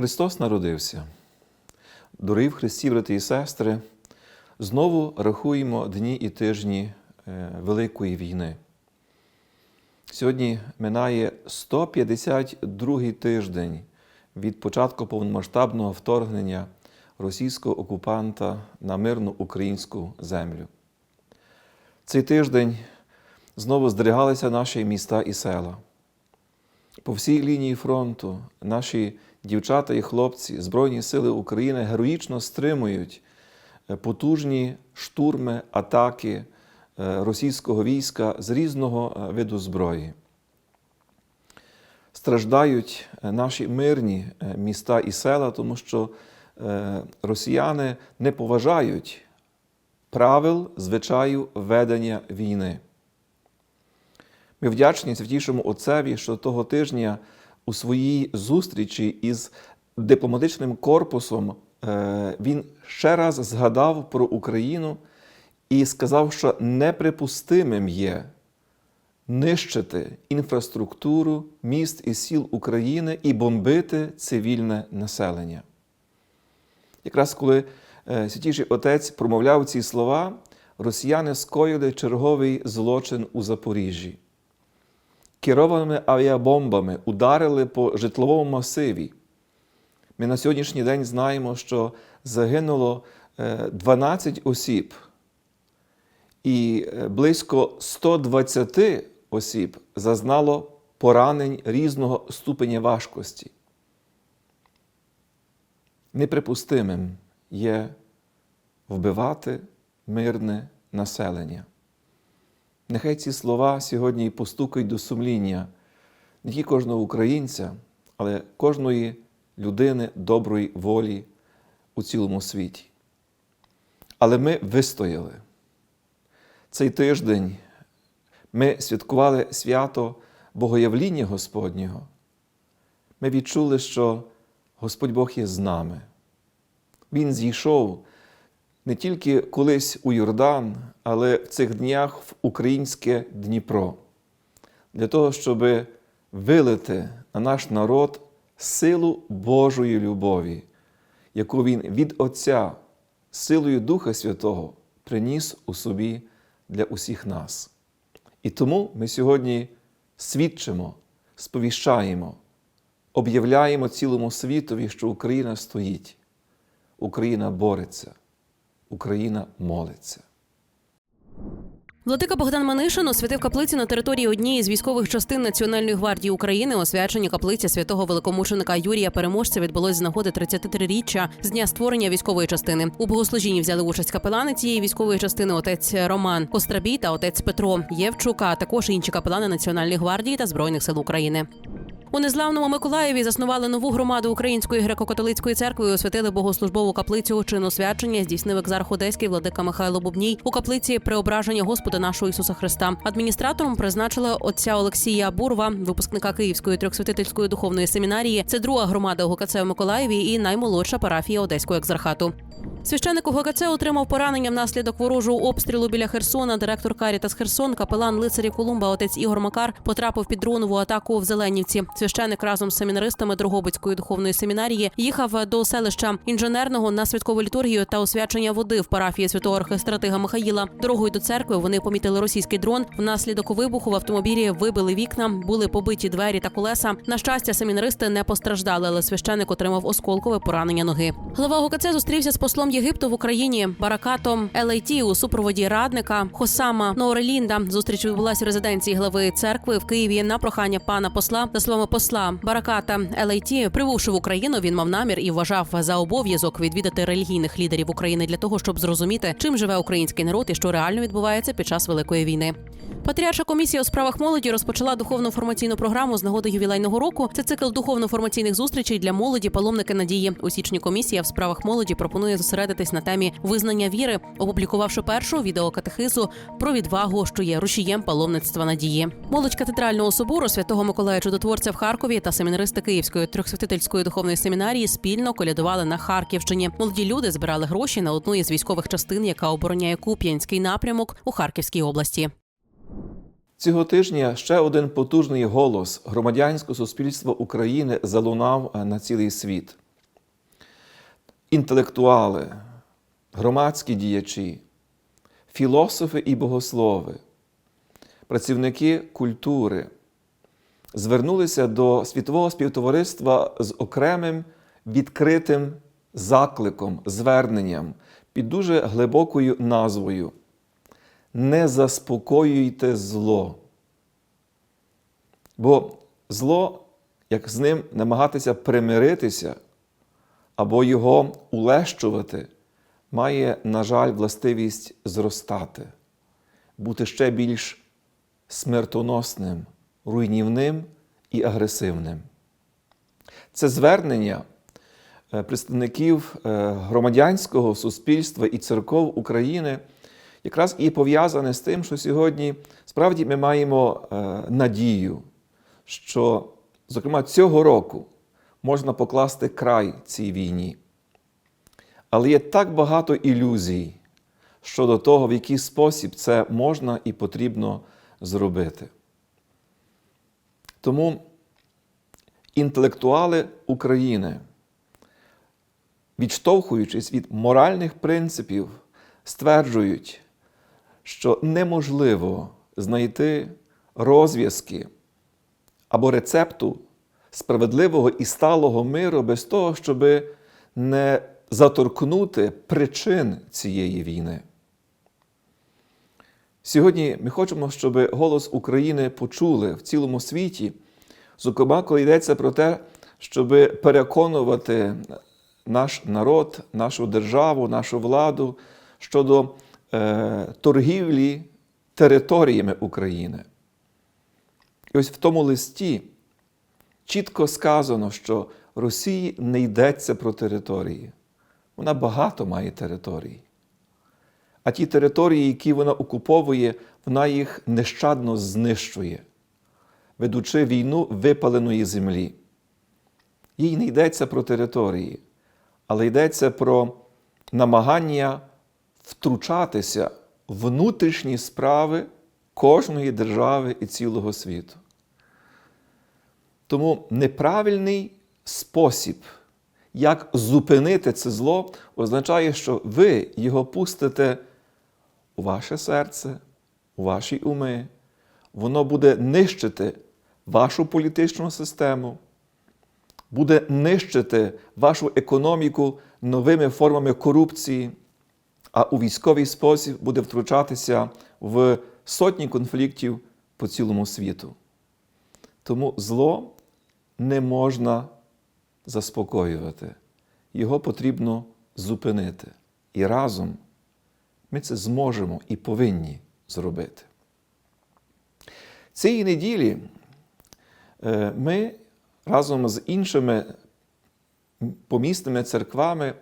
Христос народився. Дорогі в Христі, брати і сестри, знову рахуємо дні і тижні е, Великої війни. Сьогодні минає 152-й тиждень від початку повномасштабного вторгнення російського окупанта на мирну українську землю. Цей тиждень знову здригалися наші міста і села. По всій лінії фронту наші дівчата і хлопці Збройні Сили України героїчно стримують е, потужні штурми, атаки е, російського війська з різного е, виду зброї. Страждають наші мирні міста і села, тому що росіяни не поважають правил звичаю ведення війни. Ми вдячні святішому Отцеві, що того тижня у своїй зустрічі із дипломатичним корпусом е, він ще раз згадав про Україну і сказав, що неприпустимим є нищити інфраструктуру міст і сіл України і бомбити цивільне населення. Якраз коли е, святіший отець промовляв ці слова, росіяни скоїли черговий злочин у Запоріжжі керованими авіабомбами ударили по житловому масиві. Ми на сьогоднішній день знаємо, що загинуло 12 осіб, і близько 120 осіб зазнало поранень різного ступеня важкості. Неприпустимим є вбивати мирне населення. Нехай ці слова сьогодні постукають до сумління не тільки кожного українця, але кожної людини доброї волі у цілому світі. Але ми вистояли. Цей тиждень ми святкували свято Богоявління Господнього. Ми відчули, що Господь Бог є з нами. Він зійшов не тільки колись у Йордан, але в цих днях в українське Дніпро, для того, щоб вилити на наш народ силу Божої любові, яку Він від Отця силою Духа Святого приніс у собі для усіх нас. І тому ми сьогодні свідчимо, сповіщаємо, об'являємо цілому світові, що Україна стоїть, Україна бореться. Україна молиться. Владика Богдан Манишин освятив каплиці на території однієї з військових частин Національної гвардії України. Освячення каплиці святого великомученика Юрія Переможця відбулось з нагоди 33-річчя з дня створення військової частини. У богослужінні взяли участь капелани цієї військової частини отець Роман Кострабій та отець Петро Євчук, а також інші капелани Національної гвардії та збройних сил України. У незламному Миколаєві заснували нову громаду Української греко-католицької церкви. і Освятили богослужбову каплицю чину свячення. Здійснив екзарх Одеський владика Михайло Бубній у каплиці преображення Господа нашого Ісуса Христа. Адміністратором призначили отця Олексія Бурва, випускника Київської трьохсвятительської духовної семінарії. Це друга громада УГКЦ в Миколаєві і наймолодша парафія Одеського екзархату. Священик УГКЦ отримав поранення внаслідок ворожого обстрілу біля Херсона. Директор Карітас Херсон, капелан лицарів Колумба, отець Ігор Макар потрапив під дронову атаку в Зеленівці. Священик разом з семінаристами Дрогобицької духовної семінарії їхав до селища інженерного на святкову літургію та освячення води в парафії святого архистратига Михаїла. Дорогою до церкви вони помітили російський дрон. Внаслідок вибуху в автомобілі вибили вікна, були побиті двері та колеса. На щастя, семінаристи не постраждали, але священик отримав осколкове поранення ноги. Глава ГКЦ зустрівся з послом Єгипту в Україні Баракатом Елейті у супроводі радника Хосама Ноорелінда. Зустріч відбулася в резиденції глави церкви в Києві на прохання пана посла. За словами посла Бараката Елейті, прибувши в Україну, він мав намір і вважав за обов'язок відвідати релігійних лідерів України для того, щоб зрозуміти, чим живе український народ і що реально відбувається під час великої війни. Патріарша комісія у справах молоді розпочала духовну формаційну програму з нагоди ювілейного року. Це цикл духовно-формаційних зустрічей для молоді, паломники надії. У січні комісія в справах молоді пропонує зосередитись на темі визнання віри, опублікувавши першу відеокатехизу про відвагу, що є рушієм паломництва надії. Молодь катедрального собору святого Миколая Чудотворця в Харкові та семінаристи Київської трьохсвятительської духовної семінарії спільно колядували на Харківщині. Молоді люди збирали гроші на одну із військових частин, яка обороняє Куп'янський напрямок у Харківській області. Цього тижня ще один потужний голос громадянського суспільства України залунав е, на цілий світ. інтелектуали, громадські діячі, філософи і богослови, працівники культури звернулися до світового співтовариства з окремим відкритим закликом, зверненням під дуже глибокою назвою Не заспокоюйте зло. Бо зло, як з ним намагатися примиритися або його улещувати, має, на жаль, властивість зростати, бути ще більш смертоносним, руйнівним і агресивним. Це звернення е, представників е, громадянського суспільства і церков України якраз і пов'язане з тим, що сьогодні справді ми маємо е, надію, що, зокрема, цього року можна покласти край цій війні. Але є так багато ілюзій щодо того, в який спосіб це можна і потрібно зробити. Тому інтелектуали України, відштовхуючись від моральних принципів, стверджують, що неможливо знайти розв'язки або рецепту справедливого і сталого миру без того, щоб не заторкнути причин цієї війни. Сьогодні ми хочемо, щоб голос України почули в цілому світі, зокрема, коли йдеться про те, щоб переконувати наш народ, нашу державу, нашу владу щодо торгівлі територіями України. І ось в тому листі чітко сказано, що Росії не йдеться про території. Вона багато має територій. А ті території, які вона окуповує, вона їх нещадно знищує, ведучи війну випаленої землі. Їй не йдеться про території, але йдеться про намагання втручатися в внутрішні справи кожної держави і цілого світу. Тому неправильний спосіб, як зупинити це зло, означає, що ви його пустите у ваше серце, у ваші уми, воно буде нищити вашу політичну систему, буде нищити вашу економіку новими формами корупції, а у військовий спосіб буде втручатися в сотні конфліктів по цілому світу. Тому зло не можна заспокоювати, його потрібно зупинити. І разом ми це зможемо і повинні зробити. Цієї неділі е, ми разом з іншими помісними церквами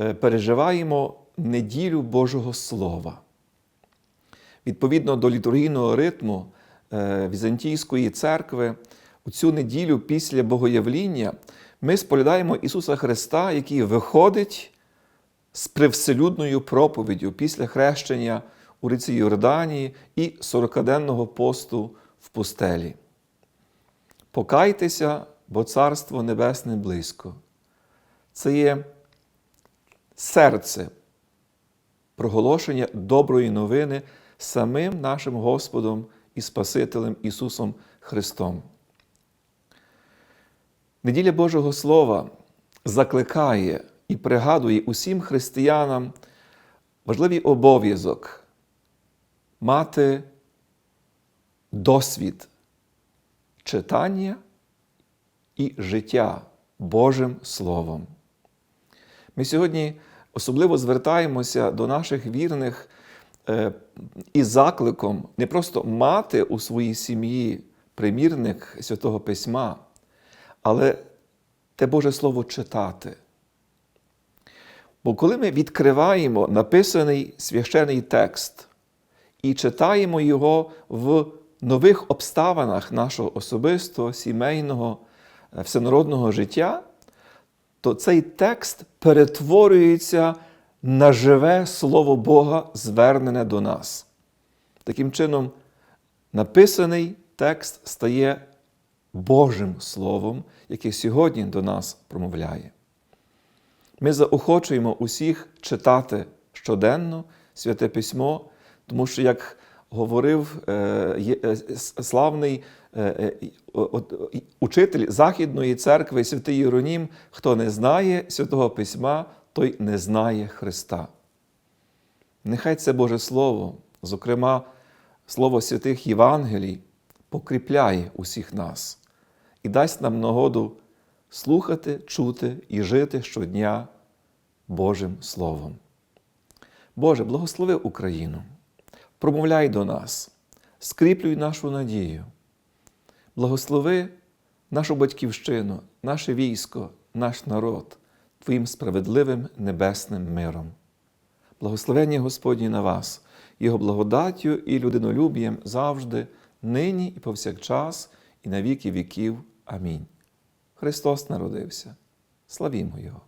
е, переживаємо неділю Божого Слова. Відповідно до літургійного ритму е, Візантійської церкви, у цю неділю після Богоявління ми сполядаємо Ісуса Христа, який виходить з привселюдною проповіддю після хрещення у ріці Йорданії і сорокаденного посту в пустелі. Покайтеся, бо Царство Небесне близько. Це є серце проголошення доброї новини самим нашим Господом і Спасителем Ісусом Христом. Неділя Божого Слова закликає і пригадує усім християнам важливий обов'язок мати досвід читання і життя Божим Словом. Ми сьогодні особливо звертаємося до наших вірних е, із закликом не просто мати у своїй сім'ї примірник Святого Письма, але те Боже Слово читати. Бо коли ми відкриваємо написаний священий текст і читаємо його в нових обставинах нашого особистого, сімейного, е, всенародного життя, то цей текст перетворюється на живе Слово Бога, звернене до нас. Таким чином, написаний текст стає Божим Словом, яке сьогодні до нас промовляє. Ми заохочуємо усіх читати щоденно святе письмо, тому що, як говорив е, е, славний е, учитель Західної церкви святий Єронім, хто не знає святого письма, той не знає Христа. Нехай це Боже Слово, зокрема, Слово святих Євангелій, покріпляє усіх нас і дасть нам нагоду слухати, чути і жити щодня Божим Словом. Боже, благослови Україну, промовляй до нас, скріплюй нашу надію, благослови нашу батьківщину, наше військо, наш народ Твоїм справедливим небесним миром. Благословення Господні на вас, Його благодаттю і людинолюбієм завжди, нині і повсякчас, і на віки віків. Амінь. Христос народився. Славімо Його!